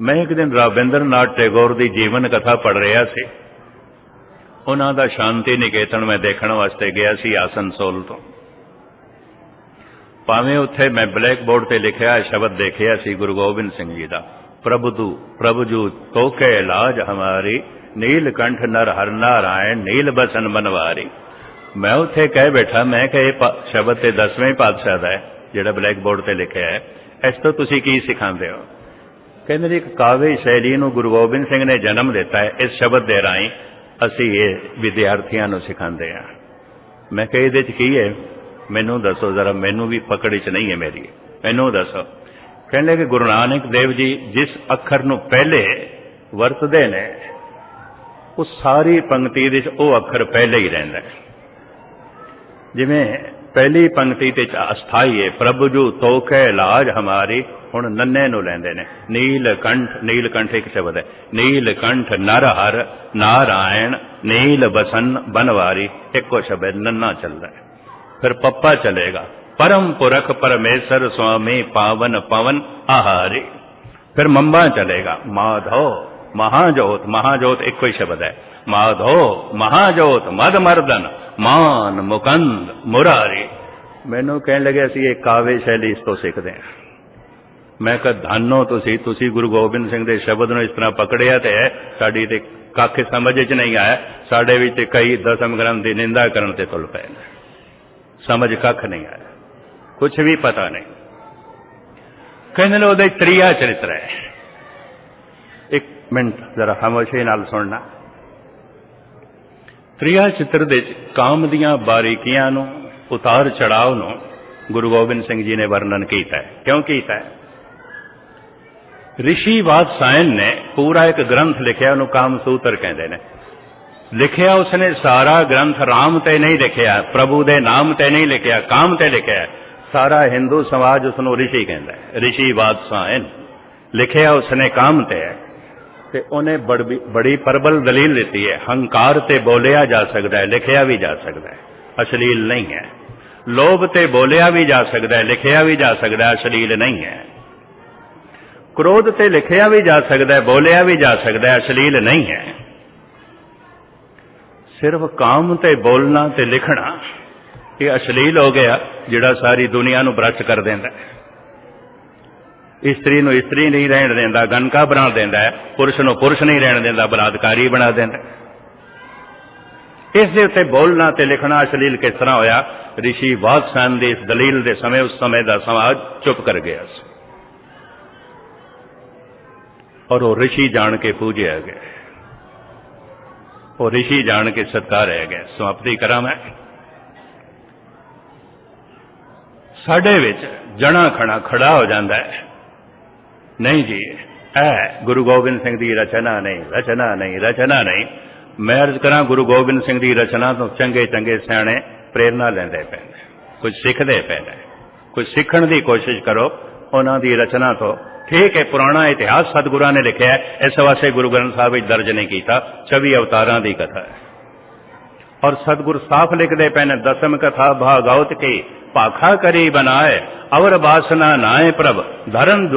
ਮੈਂ ਇੱਕ ਦਿਨ ਰਾਬਿੰਦਰਨਾਥ ਟੈਗੋਰ ਦੀ ਜੀਵਨ ਕਥਾ ਪੜ੍ਹ ਰਿਹਾ ਸੀ। ਉਹਨਾਂ ਦਾ ਸ਼ਾਂਤੀ ਨਿਕੇਤਨ ਮੈਂ ਦੇਖਣ ਵਾਸਤੇ ਗਿਆ ਸੀ ਆਸਨਸੋਲ ਤੋਂ। ਭਾਵੇਂ ਉੱਥੇ ਮੈਂ ਬਲੈਕ ਬੋਰਡ ਤੇ ਲਿਖਿਆ ਸ਼ਬਦ ਦੇਖਿਆ ਸੀ ਗੁਰੂ ਗੋਬਿੰਦ ਸਿੰਘ ਜੀ ਦਾ। ਪ੍ਰਭੂ ਤੂ, ਪ੍ਰਭੂ ਜੂ ਤੋਕੇ ਇਲਾਜ ਹਮਾਰੀ ਨੀਲਕੰਠ ਨਰ ਹਰ ਨਾਰਾਇਣ, ਨੀਲ ਬਸਨ ਮਨਵਾਰੀ। ਮੈਂ ਉੱਥੇ ਕਹਿ ਬੈਠਾ, ਮੈਂ ਕਿ ਇਹ ਸ਼ਬਦ ਤੇ 10ਵੇਂ ਪਾਤਸ਼ਾਹ ਦਾ ਹੈ, ਜਿਹੜਾ ਬਲੈਕ ਬੋਰਡ ਤੇ ਲਿਖਿਆ ਹੈ। ਇਸ ਤੋਂ ਤੁਸੀਂ ਕੀ ਸਿਖਾਉਂਦੇ ਹੋ? ਕਹਿੰਦੇ ਜੀ, ਇੱਕ ਕਾਵਿ ਸ਼ੈਲੀ ਨੂੰ ਗੁਰੂ ਗੋਬਿੰਦ ਸਿੰਘ ਨੇ ਜਨਮ ਦਿੱਤਾ ਹੈ, ਇਸ ਸ਼ਬਦ ਦੇ ਰਾਹੀਂ ਅਸੀਂ ਇਹ ਵਿਦਿਆਰਥੀਆਂ ਨੂੰ ਸਿਖਾਉਂਦੇ ਹਾਂ। ਮੈਂ ਕਿਹਾ, ਇਹਦੇ ਚ ਕੀ ਹੈ? ਮੈਨੂੰ ਦੱਸੋ ਜ਼ਰਾ, ਮੈਨੂੰ ਵੀ ਪਕੜ ਚ ਨਹੀਂ ਹੈ ਮੇਰੀ। ਮੈਨੂੰ ਦੱਸੋ। ਕਹਿੰਦੇ ਕਿ ਗੁਰੂ ਨਾਨਕ ਦੇਵ ਜੀ ਜਿਸ ਅੱਖਰ ਨੂੰ ਪਹਿਲੇ ਵਰਤਦੇ ਨੇ, ਉਹ ਸਾਰੀ ਪੰਕਤੀ ਦੇ ਵਿੱਚ ਉਹ ਅੱਖਰ ਪਹਿਲੇ ਹੀ ਰਹਿੰਦਾ ਜਿਵੇਂ ਪਹਿਲੀ ਪੰਕਤੀ ਤੇ ਅਸਥਾਈ ਹੈ ਪ੍ਰਭੂ ਜੂ ਤੋਖੇ ਲਾਜ ਹਮਾਰੀ, ਹੁਣ ਨੰਨੇ ਨੂੰ ਲੈਂਦੇ ਨੇ। ਨੀਲ ਕੰਠ ਨੀਲ ਕੰਠ ਇੱਕ ਸ਼ਬਦ ਹੈ। ਨੀਲ ਕੰਠ ਨਰ ਹਰ, ਨਾਰਾਇਣ, ਨੀਲ ਬਸਨ ਬਨਵਾਰੀ, ਇੱਕੋ ਸ਼ਬਦ, ਨੰਨਾ ਚੱਲਦਾ ਹੈ। ਫਿਰ ਪੱਪਾ ਚਲੇਗਾ। ਪਰਮ ਪੁਰਖ ਪਰਮੇਸ਼ਰ ਸੁਆਮੀ ਪਾਵਨ ਪਵਨ ਆਹਾਰੀ। ਫਿਰ ਮੰਬਾ ਚਲੇਗਾ। ਮਾਧੋ, ਮਹਾਜੋਤ ਮਹਾਜੋਤ ਇੱਕੋ ਹੀ ਸ਼ਬਦ ਹੈ। ਮਾਧੋ ਮਹਾਜੋਤ ਮਦ ਮਰਦਨ ਮਾਨ ਮੁਕੰਦ ਮੁਰਾਰੀ ਮੈਨੂੰ ਕਹਿਣ ਲੱਗਿਆ ਸੀ, ਇਹ ਕਾਵੇ ਸ਼ੈਲੀ ਇਸ ਤੋਂ ਸਿੱਖਦੇ ਹਾਂ। ਮੈਂ ਕਿਹਾ, ਧੰਨੋ ਤੁਸੀਂ ਤੁਸੀਂ ਗੁਰੂ ਗੋਬਿੰਦ ਸਿੰਘ ਦੇ ਸ਼ਬਦ ਨੂੰ ਇਸ ਤਰ੍ਹਾਂ ਪਕੜਿਆ ਤੇ ਸਾਡੀ ਤੇ ਕੱਖ ਸਮਝ ਚ ਨਹੀਂ ਆਇਆ। ਸਾਡੇ ਵਿੱਚ ਕਈ ਦਸਮ ਗ੍ਰੰਥ ਦੀ ਨਿੰਦਾ ਕਰਨ ਤੇ ਤੁਲ ਪਏ ਨੇ। ਸਮਝ ਕੱਖ ਨਹੀਂ ਆਇਆ। ਕੁਝ ਵੀ ਪਤਾ ਨਹੀਂ। ਕਹਿੰਦੇ ਨੇ ਉਹਦਾ ਤ੍ਰਿਆ ਚਰਿੱਤਰ ਹੈ। ਇੱਕ ਮਿੰਟ, ਜ਼ਰਾ ਖਾਮੋਸ਼ੀ ਨਾਲ ਸੁਣਨਾ। ਤ੍ਰਿਆ ਚਿੱਤਰ ਦੇ ਕਾਮ ਦੀਆਂ ਬਾਰੀਕੀਆਂ ਨੂੰ, ਉਤਾਰ ਚੜਾਵ ਨੂੰ ਗੁਰੂ ਗੋਬਿੰਦ ਸਿੰਘ ਜੀ ਨੇ ਵਰਣਨ ਕੀਤਾ ਹੈ। ਕਿਉਂ ਕੀਤਾ ਹੈ? ਰਿਸ਼ੀ ਵਾਤਸਾਇਨ ਨੇ ਪੂਰਾ ਇੱਕ ਗ੍ਰੰਥ ਲਿਖਿਆ, ਉਹਨੂੰ ਕਾਮ ਸੂਤਰ ਕਹਿੰਦੇ ਨੇ। ਲਿਖਿਆ ਉਸਨੇ ਸਾਰਾ ਗ੍ਰੰਥ ਰਾਮ ਤੇ ਨਹੀਂ ਲਿਖਿਆ, ਪ੍ਰਭੂ ਦੇ ਨਾਮ ਤੇ ਨਹੀਂ ਲਿਖਿਆ, ਕਾਮ ਤੇ ਲਿਖਿਆ। ਸਾਰਾ ਹਿੰਦੂ ਸਮਾਜ ਉਸ ਨੂੰ ਰਿਸ਼ੀ ਕਹਿੰਦਾ ਹੈ, ਰਿਸ਼ੀ ਵਾਤਸਾਇਨ ਲਿਖਿਆ ਉਸਨੇ ਕਾਮ ਤੇ ਹੈ। ਤੇ ਉਹਨੇ ਬੜੀ ਪਰਬਲ ਦਲੀਲ ਦਿੱਤੀ ਹੈ। ਹੰਕਾਰ ਤੇ ਬੋਲਿਆ ਜਾ ਸਕਦਾ ਹੈ, ਲਿਖਿਆ ਵੀ ਜਾ ਸਕਦਾ ਹੈ। ਅਸ਼ਲੀਲ ਨਹੀਂ ਹੈ। ਲੋਭ ਤੇ ਬੋਲਿਆ ਵੀ ਜਾ ਸਕਦਾ ਹੈ, ਲਿਖਿਆ ਵੀ ਜਾ ਸਕਦਾ ਹੈ, ਅਸ਼ਲੀਲ ਨਹੀਂ ਹੈ। ਕ੍ਰੋਧ ਤੇ ਲਿਖਿਆ ਵੀ ਜਾ ਸਕਦਾ ਹੈ, ਬੋਲਿਆ ਵੀ ਜਾ ਸਕਦਾ ਹੈ, ਅਸ਼ਲੀਲ ਨਹੀਂ ਹੈ। ਸਿਰਫ ਕਾਮ ਤੇ ਬੋਲਣਾ ਤੇ ਲਿਖਣਾ, ਇਹ ਅਸ਼ਲੀਲ ਹੋ ਗਿਆ ਜਿਹੜਾ ਸਾਰੀ ਦੁਨੀਆ ਨੂੰ ਭ੍ਰਸ਼ਟ ਕਰ ਦਿੰਦਾ ਹੈ। ਇਸਤਰੀ ਨੂੰ ਇਸਤਰੀ ਨਹੀਂ ਰਹਿਣ ਦਿੰਦਾ ਗਨਕਾ ਬਣਾ ਦਿੰਦਾ ਹੈ, ਪੁਰਸ਼ ਨੂੰ ਪੁਰਸ਼ ਨਹੀਂ ਰਹਿਣ ਦਿੰਦਾ, ਬਲਾਤਕਾਰੀ ਬਣਾ ਦਿੰਦਾ ਇਸ ਦੇ ਉੱਤੇ ਬੋਲਣਾ ਤੇ ਲਿਖਣਾ ਅਸ਼ਲੀਲ ਕਿਸ ਤਰ੍ਹਾਂ ਹੋਇਆ, ਰਿਸ਼ੀ ਵਾਤਸਨ ਦੀ ਇਸ ਦਲੀਲ ਦੇ ਸਮੇਂ, ਉਸ ਸਮੇਂ ਦਾ ਸਮਾਜ ਚੁੱਪ ਕਰ ਗਿਆ ਸੀ। ਔਰ ਉਹ ਰਿਸ਼ੀ ਜਾਣ ਕੇ ਪੂਜਿਆ ਗਿਆ ਉਹ ਰਿਸ਼ੀ ਜਾਣ ਕੇ ਸਤਕਾਰ ਗਿਆ ਸਮਾਪਤੀ ਕਰਾਂ ਮੈਂ। ਸਾਡੇ ਵਿੱਚ ਜਣਾ ਖਣਾ ਖੜਾ ਹੋ ਜਾਂਦਾ ਹੈ। ਨਹੀਂ ਜੀ ਇਹ ਗੁਰੂ ਗੋਬਿੰਦ ਸਿੰਘ ਦੀ ਰਚਨਾ ਨਹੀਂ ਰਚਨਾ ਨਹੀਂ ਰਚਨਾ ਨਹੀਂ। ਮੈਂ ਅਰਜ਼ ਕਰਾਂ ਗੁਰੂ ਗੋਬਿੰਦ ਸਿੰਘ ਦੀ ਰਚਨਾ ਤੋਂ ਚੰਗੇ ਚੰਗੇ ਸਿਆਣੇ ਪ੍ਰੇਰਣਾ ਲੈਂਦੇ ਪਏ ਨੇ, ਕੁਝ ਸਿੱਖਦੇ ਪਏ ਨੇ। ਕੁਝ ਸਿੱਖਣ ਦੀ ਕੋਸ਼ਿਸ਼ ਕਰੋ, ਉਹਨਾਂ ਦੀ ਰਚਨਾ ਤੋਂ। ਠੀਕ ਹੈ, ਪੁਰਾਣਾ ਇਤਿਹਾਸ ਸਤਿਗੁਰਾਂ ਨੇ ਲਿਖਿਆ ਹੈ, ਇਸ ਵਾਸਤੇ ਗੁਰੂ ਗ੍ਰੰਥ ਸਾਹਿਬ ਵਿੱਚ ਦਰਜ ਨਹੀਂ ਕੀਤਾ 24 ਅਵਤਾਰਾਂ ਦੀ ਕਥਾ ਹੈ। ਔਰ ਸਤਿਗੁਰ ਸਾਫ਼ ਲਿਖਦੇ ਪਏ ਨੇ, ਦਸਮ ਕਥਾ ਭਾਗਵਤ ਕੀ, ਭਾਖਾ ਕਰੀ ਬਣਾਏ ਅਵਰ ਬਾਸਨਾ ਨਾਏ ਪ੍ਰਭ ਧਰਨ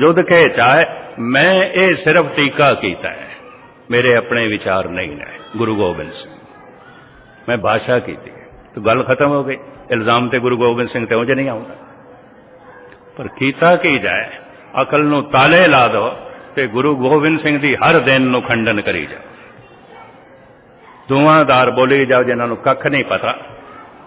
ਜੁਦ ਕੇ ਚਾਹੇ, ਮੈਂ ਇਹ ਸਿਰਫ ਟੀਕਾ ਕੀਤਾ ਹੈ। ਮੇਰੇ ਆਪਣੇ ਵਿਚਾਰ ਨਹੀਂ ਨੇ। ਗੁਰੂ ਗੋਬਿੰਦ ਸਿੰਘ। ਮੈਂ ਭਾਸ਼ਾ ਕੀਤੀ ਤਾਂ ਗੱਲ ਖਤਮ ਹੋ ਗਈ। ਇਲਜ਼ਾਮ ਤੇ ਗੁਰੂ ਗੋਬਿੰਦ ਸਿੰਘ ਤੇ ਉਂਝ ਨਹੀਂ ਆਉਂਦਾ। ਪਰ ਕੀਤਾ ਕੀ ਜਾਏ? ਅਕਲ ਨੂੰ ਤਾਲੇ ਲਾ ਦੋ ਤੇ ਗੁਰੂ ਗੋਬਿੰਦ ਸਿੰਘ ਦੀ ਹਰ ਦਿਨ ਨੂੰ ਖੰਡਨ ਕਰੀ ਜਾ ਦੁਆਦਾਰ ਬੋਲੀ ਜਾਓ ਜਿਨ੍ਹਾਂ ਨੂੰ ਕੱਖ ਨਹੀਂ ਪਤਾ।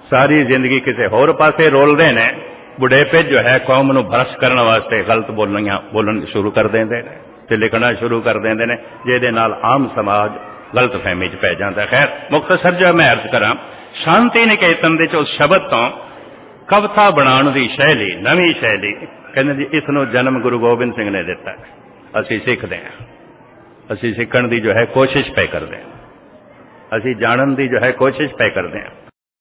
ਸਾਰੀ ਜ਼ਿੰਦਗੀ ਕਿਸੇ ਹੋਰ ਪਾਸੇ ਰੋਲਦੇ ਨੇ। ਬੁਢੇਪੇ ਜੋ ਹੈ ਕੌਮ ਨੂੰ ਭਰਸ਼ ਕਰਨ ਵਾਸਤੇ ਗਲਤ ਬੋਲਣੀਆਂ ਬੋਲਣ ਸ਼ੁਰੂ ਕਰ ਦਿੰਦੇ ਨੇ ਤੇ ਲਿਖਣਾ ਸ਼ੁਰੂ ਕਰ ਦਿੰਦੇ ਨੇ, ਜਿਹਦੇ ਨਾਲ ਆਮ ਸਮਾਜ ਗਲਤ ਫਹਿਮੀ 'ਚ ਪੈ ਜਾਂਦਾ। ਖੈਰ ਮੁਖਤਸਰ ਜੋ ਮੈਂ ਅਰਜ਼ ਕਰਾਂ, ਸ਼ਾਂਤੀ ਨਿਕੇਤਨ ਦੇ ਚੋਂ ਸ਼ਬਦ ਤੋਂ ਕਵਿਤਾ ਬਣਾਉਣ ਦੀ ਸ਼ੈਲੀ, ਨਵੀਂ ਸ਼ੈਲੀ, ਕਹਿੰਦੇ ਜੀ, ਇਸ ਨੂੰ ਜਨਮ ਗੁਰੂ ਗੋਬਿੰਦ ਸਿੰਘ ਨੇ ਦਿੱਤਾ। ਅਸੀਂ ਸਿੱਖਦੇ ਹਾਂ। ਅਸੀਂ ਸਿੱਖਣ ਦੀ ਜੋ ਹੈ ਕੋਸ਼ਿਸ਼ ਪੈ ਕਰਦੇ ਹਾਂ। ਅਸੀਂ ਜਾਣਨ ਦੀ ਜੋ ਹੈ ਕੋਸ਼ਿਸ਼ ਪੈ ਕਰਦੇ ਹਾਂ।